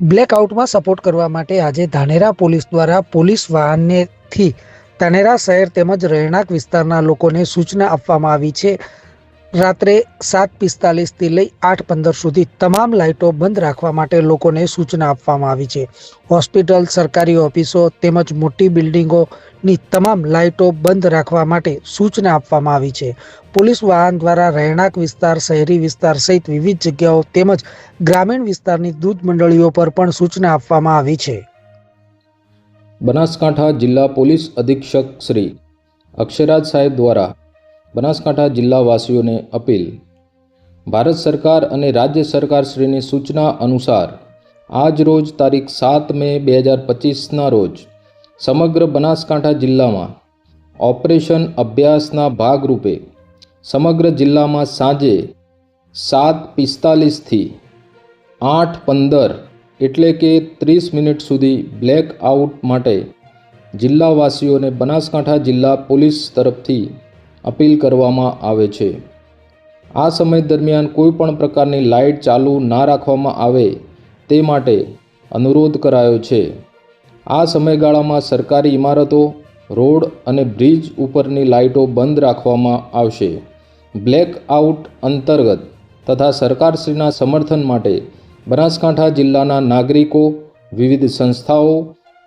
બ્લેકઆઉટમાં support કરવા માટે આજે ધાનેરા પોલીસ દ્વારા પોલીસ વાહનેથી ધાનેરા શહેર તેમજ રહેણાંક વિસ્તારના લોકોને સૂચના આપવામાં આવી છે. રાત્રે સાત પિસ્તાલીસથી લઈ આઠ પંદર સુધી તમામ લાઇટો બંધ રાખવા માટે લોકોને સૂચના આપવામાં આવી છે. હોસ્પિટલ, સરકારી ઓફિસો તેમજ મોટી બિલ્ડિંગોની તમામ લાઇટો બંધ રાખવા માટે સૂચના આપવામાં આવી છે. પોલીસ વાહન દ્વારા રહેણાંક વિસ્તાર, શહેરી વિસ્તાર સહિત વિવિધ જગ્યાઓ તેમજ ગ્રામીણ વિસ્તારની દૂધ મંડળીઓ પર પણ સૂચના આપવામાં આવી છે. બનાસકાંઠા જિલ્લા પોલીસ અધિક્ષક શ્રી અક્ષરાજ સાહેબ દ્વારા બનાસકાંઠા જિલ્લાવાસીઓને અપીલ. ભારત સરકાર અને રાજ્ય સરકારશ્રીની સૂચના અનુસાર, આજ રોજ તારીખ સાત મે બે હજાર પચીસના રોજ, સમગ્ર બનાસકાંઠા જિલ્લામાં ઓપરેશન અભ્યાસના ભાગરૂપે, સમગ્ર જિલ્લામાં સાંજે સાત પિસ્તાલીસથી આઠ પંદર એટલે કે ત્રીસ મિનિટ સુધી બ્લેક આઉટ માટે જિલ્લાવાસીઓને બનાસકાંઠા જિલ્લા પોલીસ તરફથી અપીલ કરવામાં આવે છે. આ સમય દરમિયાન કોઈ પણ પ્રકારની લાઇટ ચાલુ ના રાખવામાં આવે તે માટે અનુરોધ કરાયો છે. આ સમયગાળામાં સરકારી ઇમારતો, રોડ અને બ્રિજ ઉપરની લાઇટો બંધ રાખવામાં આવશે. બ્લેક આઉટ અંતર્ગત તથા સરકારશ્રીના સમર્થન માટે બનાસકાંઠા જિલ્લાના નાગરિકો, વિવિધ સંસ્થાઓ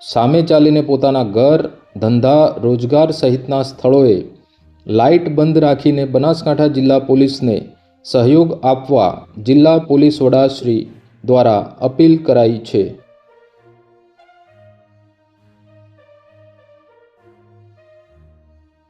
સામે ચાલીને પોતાના ઘર, ધંધા, રોજગાર સહિતના સ્થળોએ લાઇટ બંધ રાખીને બનાસકાંઠા જિલ્લા પોલીસને સહયોગ આપવા જિલ્લા પોલીસ વડા શ્રી દ્વારા અપીલ કરાઈ છે.